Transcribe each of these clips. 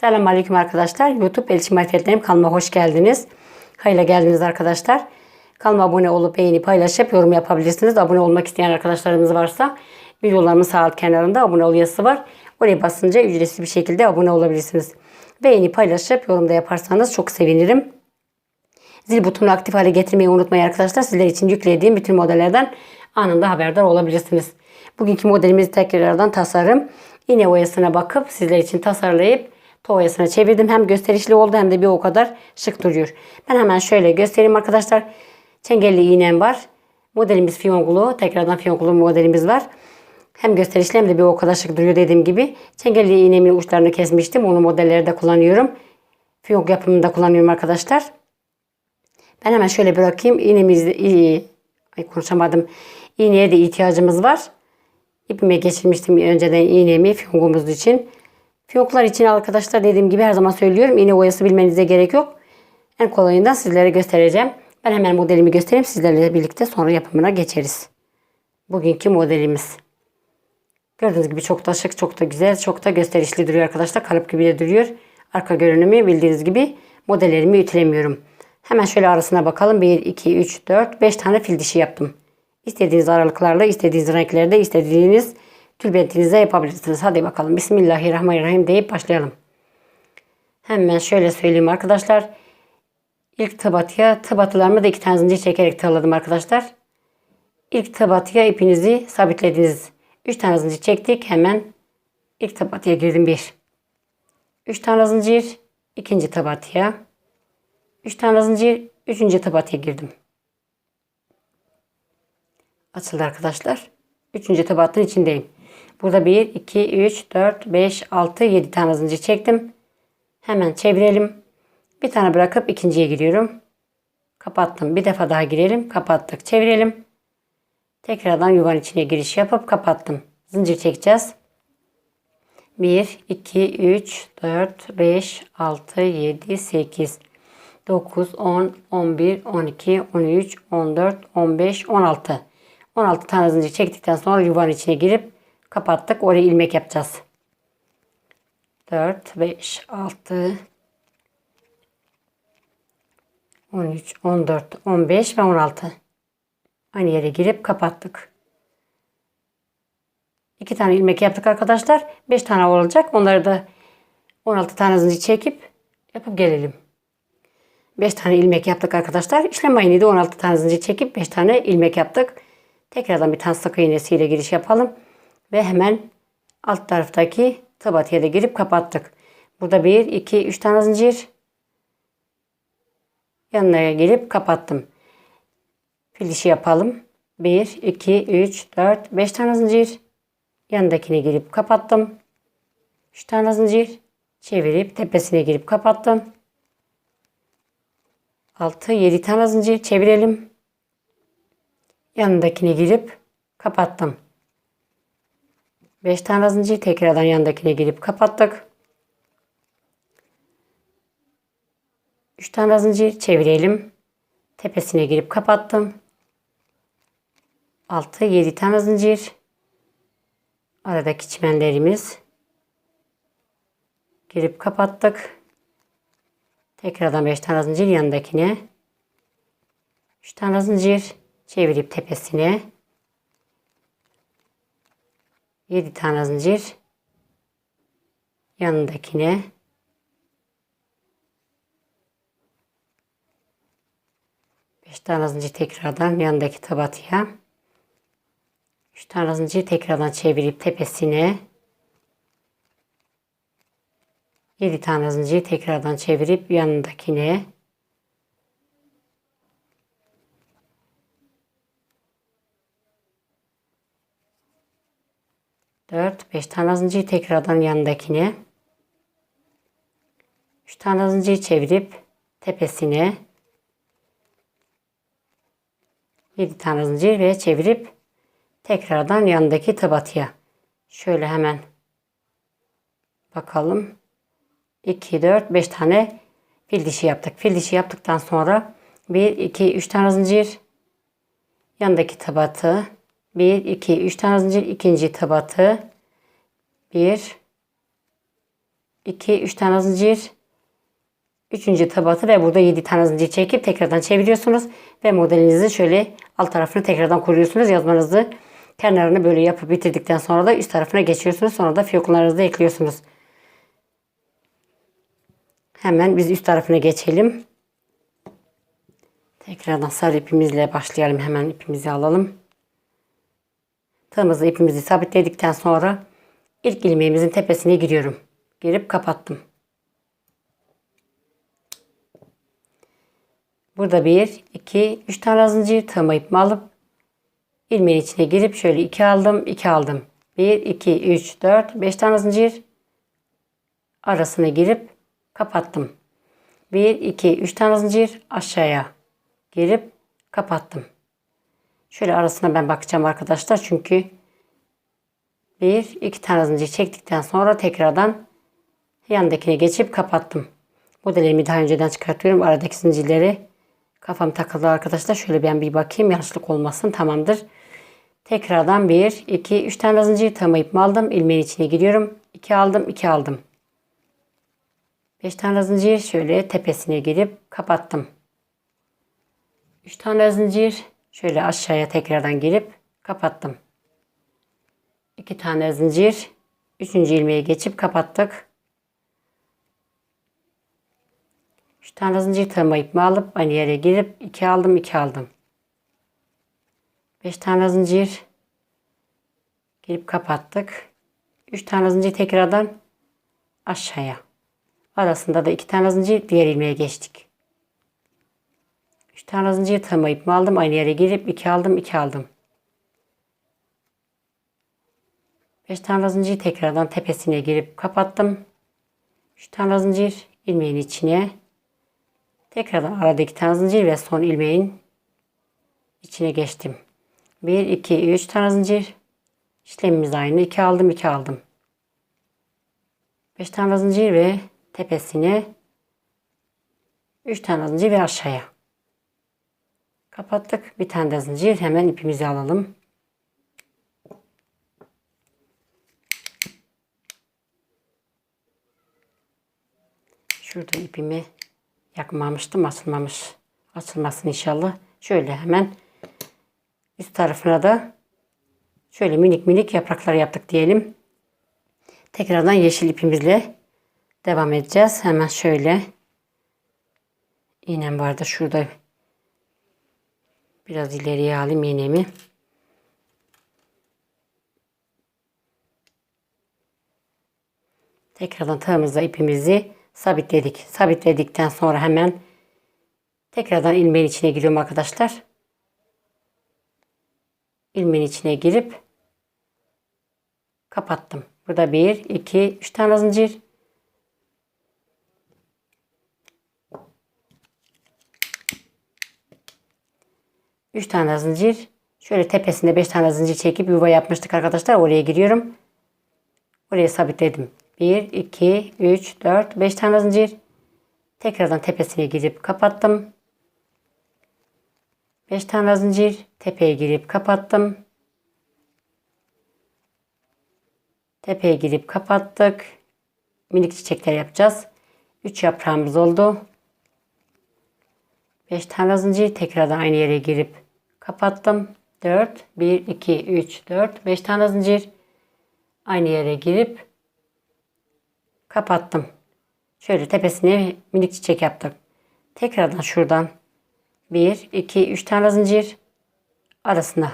Selamun Aleyküm arkadaşlar. YouTube Elçin Marifetlerim kanalıma hoş geldiniz. Hayırlı geldiniz arkadaşlar. Kanalıma abone olup beğeni paylaşıp yorum yapabilirsiniz. Abone olmak isteyen arkadaşlarımız varsa videolarımın sağ alt kenarında abone ol yazısı var. Oraya basınca ücretsiz bir şekilde abone olabilirsiniz. Beğeni paylaşıp yorum da yaparsanız çok sevinirim. Zil butonunu aktif hale getirmeyi unutmayın arkadaşlar. Sizler için yüklediğim bütün modellerden anında haberdar olabilirsiniz. Bugünkü modelimiz tekrardan tasarım. İğne oyasına bakıp sizler için tasarlayıp toyasına çevirdim. Hem gösterişli oldu hem de bir o kadar şık duruyor. Ben hemen şöyle göstereyim arkadaşlar. Çengelli iğnem var. Modelimiz fiyonkulu. Tekrardan fiyonkulu modelimiz var. Hem gösterişli hem de bir o kadar şık duruyor dediğim gibi. Çengelli iğnemin uçlarını kesmiştim. Onu modellerde kullanıyorum. Fiyonk yapımında kullanıyorum arkadaşlar. Ben hemen şöyle bırakayım. İğnemiz iyi. Ay konuşamadım. İğneye de ihtiyacımız var. İpime geçirmiştim önceden iğnemi fiyonkumuz için. Fiyonklar için arkadaşlar dediğim gibi her zaman söylüyorum. İğne oyası bilmenize gerek yok. En kolayından sizlere göstereceğim. Ben hemen modelimi göstereyim. Sizlerle birlikte sonra yapımına geçeriz. Bugünkü modelimiz. Gördüğünüz gibi çok da şık, çok da güzel, çok da gösterişli duruyor arkadaşlar. Kalıp gibi de duruyor. Arka görünümü bildiğiniz gibi modellerimi ütülemiyorum. Hemen şöyle arasına bakalım. 1, 2, 3, 4, 5 tane fil dişi yaptım. İstediğiniz aralıklarla, istediğiniz renklerde, istediğiniz tülbentinize yapabilirsiniz. Hadi bakalım. Bismillahirrahmanirrahim deyip başlayalım. Hemen şöyle söyleyeyim arkadaşlar. İlk tıbatıya tıbatılarımı da iki tane zincir çekerek tığladım arkadaşlar. İlk tıbatıya ipinizi sabitlediniz. 3 tane zincir çektik. Hemen ilk tıbatıya girdim. 1. 3 tane zincir. ikinci tıbatıya. 3 tane zincir. Üçüncü tıbatıya girdim. Açıldı arkadaşlar. Üçüncü tıbatın içindeyim. Burada 1, 2, 3, 4, 5, 6, 7 tane zincir çektim. Hemen çevirelim. Bir tane bırakıp ikinciye giriyorum. Kapattım. Bir defa daha girelim. Kapattık. Çevirelim. Tekrardan yuvanın içine giriş yapıp kapattım. Zincir çekeceğiz. 1, 2, 3, 4, 5, 6, 7, 8, 9, 10, 11, 12, 13, 14, 15, 16. 16 tane zincir çektikten sonra yuvanın içine girip kapattık. Oraya ilmek yapacağız. 4, 5, 6, 13, 14, 15 ve 16. Aynı yere girip kapattık. 2 tane ilmek yaptık arkadaşlar. 5 tane olacak. Onları da 16 tane zincir çekip yapıp gelelim. 5 tane ilmek yaptık arkadaşlar. İşlem aynıydı. 16 tane zincir çekip 5 tane ilmek yaptık. Tekrardan bir tane sık iğnesiyle giriş yapalım. Ve hemen alt taraftaki tabatiye de girip kapattık. Burada 1, 2, 3 tane zincir. Yanına girip kapattım. Fil yapalım. 1, 2, 3, 4, 5 tane zincir. Yanındakine girip kapattım. 3 tane zincir. Çevirip tepesine girip kapattım. 6, 7 tane zincir çevirelim. Yanındakine girip kapattım. 5 tane zincir tekrardan yanındakine girip kapattık. 3 tane zincir çevirelim. Tepesine girip kapattım. 6 7 tane zincir. Aradaki çimenlerimiz girip kapattık. Tekrardan 5 tane zincir yanındakine. 3 tane zincir çevirip tepesine 7 tane zincir. Yanındakine. Beş tane zincir tekrardan yanındaki tabatıya. 3 tane zincir tekrardan çevirip tepesine. 7 tane zincir tekrardan çevirip yanındakine 4 5 tane zincir tekrardan yanındakine 3 tane zincir çevirip tepesine 7 tane zincir ve çevirip tekrardan yanındaki tabatıya şöyle hemen bakalım. 2 4 5 tane fil dişi yaptık. Fil dişi yaptıktan sonra 1 2 3 tane zincir yanındaki tabatı 1, 2, 3 tane zincir. ikinci tabatı. 1, 2, 3 tane zincir. Üçüncü tabatı ve burada 7 tane zincir çekip tekrardan çeviriyorsunuz. Ve modelinizi şöyle alt tarafını tekrardan kuruyorsunuz. Yazmanızı kenarını böyle yapıp bitirdikten sonra da üst tarafına geçiyorsunuz. Sonra da fiyonlarınızı ekliyorsunuz. Hemen biz üst tarafına geçelim. Tekrardan sarı ipimizle başlayalım. Hemen ipimizi alalım. Tığımızı ipimizi sabitledikten sonra ilk ilmeğimizin tepesine giriyorum. Girip kapattım. Burada bir, iki, üç tane zincir tığıma ipimi alıp ilmeğin içine girip şöyle iki aldım, iki aldım. Bir, iki, üç, dört, beş tane zincir arasına girip kapattım. Bir, iki, üç tane zincir aşağıya girip kapattım. Şöyle arasına ben bakacağım arkadaşlar çünkü bir, iki tane zincir çektikten sonra tekrardan yandakine geçip kapattım. Modelimi daha önceden çıkartıyorum. Aradaki zincirleri kafam takıldı arkadaşlar. Şöyle ben bir bakayım. Yanlışlık olmasın. Tamamdır. Tekrardan 1, 2, 3 tane zincir tığıma ipimi aldım. ilmeğin içine giriyorum. 2 aldım, 2 aldım. 5 tane zincir şöyle tepesine girip kapattım. 3 tane zincir şöyle aşağıya tekrardan girip kapattım. 2 tane zincir 3. ilmeğe geçip kapattık. 3 tane zincir tığıma ipimi alıp aynı yere girip 2 aldım 2 aldım. 5 tane zincir girip kapattık. 3 tane zincir tekrardan aşağıya. Arasında da 2 tane zincir diğer ilmeğe geçtik. 3 tane zincir tığıma ipimi aldım. Aynı yere girip 2 aldım 2 aldım. 5 tane zincir tekrardan tepesine girip kapattım. 3 tane zincir ilmeğin içine tekrardan aradaki tane zincir ve son ilmeğin içine geçtim. 1 2 3 tane zincir işlemimiz aynı 2 aldım 2 aldım. 5 tane zincir ve tepesine 3 tane zincir ve aşağıya. Kapattık. Bir tane de zincir. Hemen ipimizi alalım. Şurada ipimi yakmamıştım. Açılmamış. Açılmasın inşallah. Şöyle hemen üst tarafına da şöyle minik minik yapraklar yaptık diyelim. Tekrardan yeşil ipimizle devam edeceğiz. Hemen şöyle iğnem vardı şurada biraz ileriye alayım iğnemi. Tekrardan tığımızla ipimizi sabitledik. Sabitledikten sonra hemen tekrardan ilmeğin içine giriyorum arkadaşlar. İlmeğin içine girip kapattım. Burada 1, 2, 3 tane zincir. Üç tane zincir. Şöyle tepesinde beş tane zincir çekip yuva yapmıştık arkadaşlar. Oraya giriyorum. Oraya sabitledim. 1, 2, 3, 4, 5 tane zincir. Tekrardan tepesine girip kapattım. 5 tane zincir. Tepeye girip kapattım. Tepeye girip kapattık. Minik çiçekler yapacağız. 3 yaprağımız oldu. 5 tane zincir. Tekrardan aynı yere girip kapattım. 4, 1, 2, 3, 4, 5 tane zincir. Aynı yere girip kapattım. Şöyle tepesine minik çiçek yaptık. Tekrardan şuradan 1, 2, 3 tane zincir arasına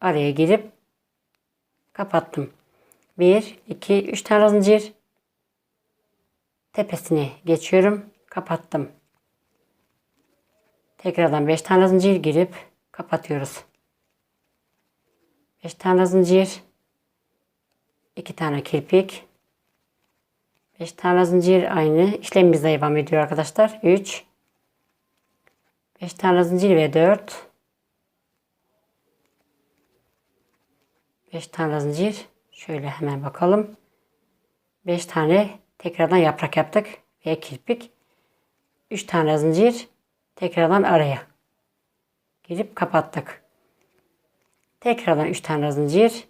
araya girip kapattım. 1, 2, 3 tane zincir tepesine geçiyorum. Kapattım. Tekrardan 5 tane zincir girip kapatıyoruz. 5 tane zincir. 2 tane kirpik. 5 tane zincir aynı işlemimiz devam ediyor arkadaşlar. 3 5 tane zincir ve 4 5 tane zincir. Şöyle hemen bakalım. 5 tane tekrardan yaprak yaptık ve kirpik. 3 tane zincir tekrardan araya girip kapattık. Tekrardan 3 tane zincir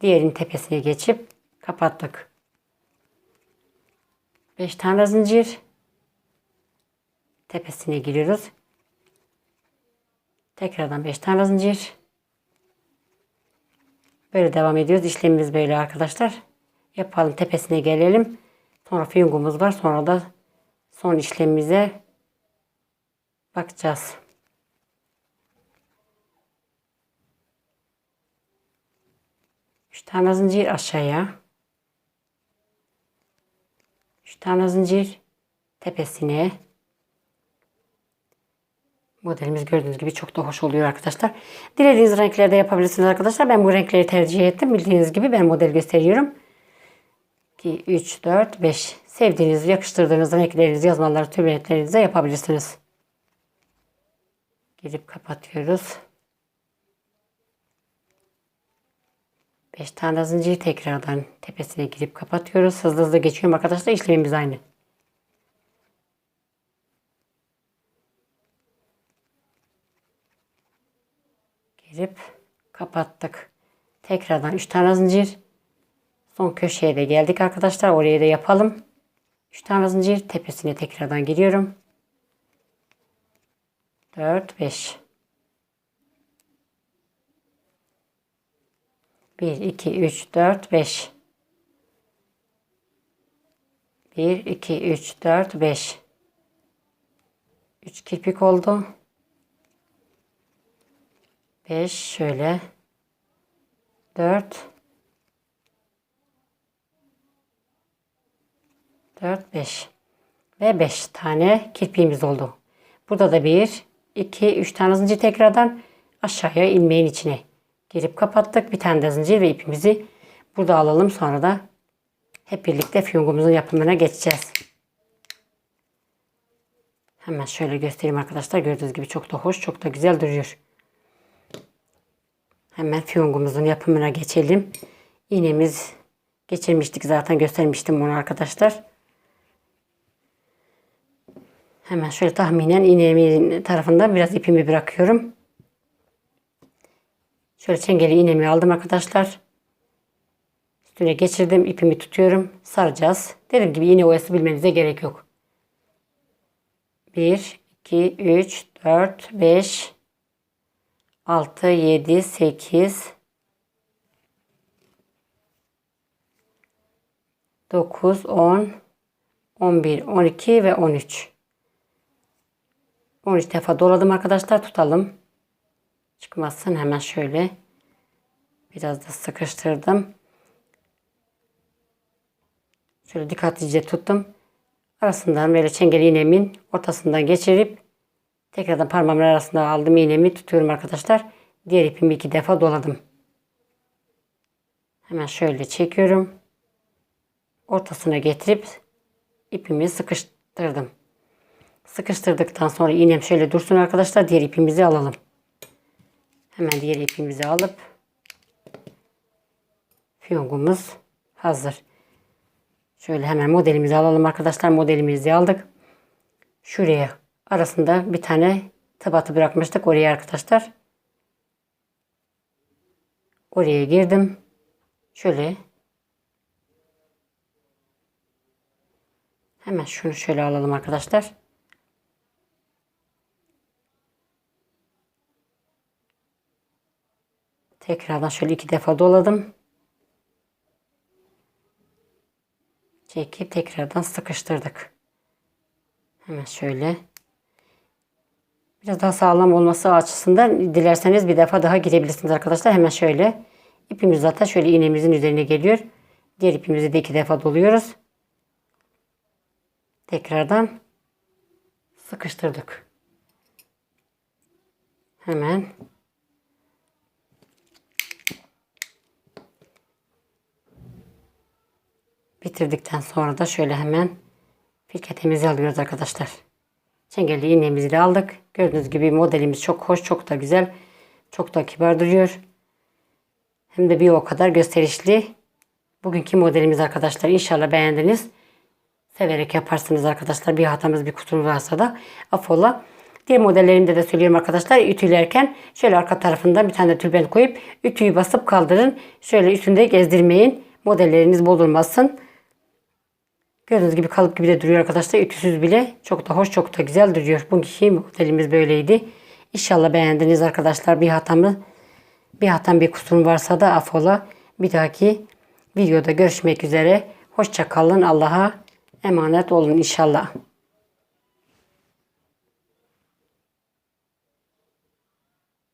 diğerinin tepesine geçip kapattık. 5 tane zincir. Tepesine giriyoruz. Tekrardan 5 tane zincir. Böyle devam ediyoruz. İşlemimiz böyle arkadaşlar. Yapalım tepesine gelelim. Sonra fiyongumuz var. Sonra da son işlemimize bakacağız. Tane zincir aşağıya. Üç tane zincir tepesine. Modelimiz gördüğünüz gibi çok da hoş oluyor arkadaşlar. Dilediğiniz renklerde yapabilirsiniz arkadaşlar. Ben bu renkleri tercih ettim. Bildiğiniz gibi ben model gösteriyorum. 2, 3, 4, 5. Sevdiğiniz, yakıştırdığınız renklerinizi, yazmaları, tübetlerinize yapabilirsiniz. Girip kapatıyoruz. 5 tane zincir tekrardan tepesine girip kapatıyoruz. Hızlı hızlı geçiyorum arkadaşlar. İşlemimiz aynı. Girip kapattık. Tekrardan 3 tane zincir. Son köşeye de geldik arkadaşlar. Oraya da yapalım. 3 tane zincir tepesine tekrardan giriyorum. 4 5 1 2 3 4 5 1 2 3 4 5 3 kirpik oldu. 5 şöyle. 4 4 5 ve 5 tane kirpiğimiz oldu. Burada da 1 2 3 tane zincir tekrardan aşağıya ilmeğin içine girip kapattık. Bir tane de zincir ve ipimizi burada alalım. Sonra da hep birlikte fiyongumuzun yapımına geçeceğiz. Hemen şöyle göstereyim arkadaşlar. Gördüğünüz gibi çok da hoş, çok da güzel duruyor. Hemen fiyongumuzun yapımına geçelim. İğnemiz geçirmiştik zaten göstermiştim bunu arkadaşlar. Hemen şöyle tahminen iğnemin tarafından biraz ipimi bırakıyorum. Şöyle çengeli iğnemi aldım arkadaşlar. Üstüne geçirdim. ipimi tutuyorum. Saracağız. Dediğim gibi iğne oyası bilmenize gerek yok. 1, 2, 3, 4, 5, 6, 7, 8, 9, 10, 11, 12 ve 13. 13 defa doladım arkadaşlar. Tutalım. Çıkmasın hemen şöyle. Biraz da sıkıştırdım. Şöyle dikkatlice tuttum. Arasından böyle çengel iğnemin ortasından geçirip tekrardan parmağımın arasında aldım iğnemi tutuyorum arkadaşlar. Diğer ipimi iki defa doladım. Hemen şöyle çekiyorum. Ortasına getirip ipimi sıkıştırdım. Sıkıştırdıktan sonra iğnem şöyle dursun arkadaşlar. Diğer ipimizi alalım. Hemen diğer ipimizi alıp fiyongumuz hazır. Şöyle hemen modelimizi alalım arkadaşlar. Modelimizi aldık. Şuraya arasında bir tane tıbatı bırakmıştık. Oraya arkadaşlar. Oraya girdim. Şöyle hemen şunu şöyle alalım arkadaşlar. Tekrardan şöyle iki defa doladım. Çekip tekrardan sıkıştırdık. Hemen şöyle. Biraz daha sağlam olması açısından dilerseniz bir defa daha girebilirsiniz arkadaşlar. Hemen şöyle. İpimiz zaten şöyle iğnemizin üzerine geliyor. Diğer ipimizi de iki defa doluyoruz. Tekrardan sıkıştırdık. Hemen Bitirdikten sonra da şöyle hemen firketimizi alıyoruz arkadaşlar. Çengelli iğnemizi de aldık. Gördüğünüz gibi modelimiz çok hoş, çok da güzel. Çok da kibar duruyor. Hem de bir o kadar gösterişli. Bugünkü modelimiz arkadaşlar. İnşallah beğendiniz. Severek yaparsınız arkadaşlar. Bir hatamız bir kusurumuz varsa da affola. Diğer modellerimde de söylüyorum arkadaşlar. Ütülerken şöyle arka tarafından bir tane tülbent koyup ütüyü basıp kaldırın. Şöyle üstünde gezdirmeyin. Modelleriniz bozulmasın. Gördüğünüz gibi kalıp gibi de duruyor arkadaşlar. Ütüsüz bile çok da hoş çok da güzel duruyor. Bugünkü modelimiz böyleydi. İnşallah beğendiniz arkadaşlar. Bir hatamı bir hatam bir kusurum varsa da affola. Bir dahaki videoda görüşmek üzere. Hoşça kalın. Allah'a emanet olun inşallah.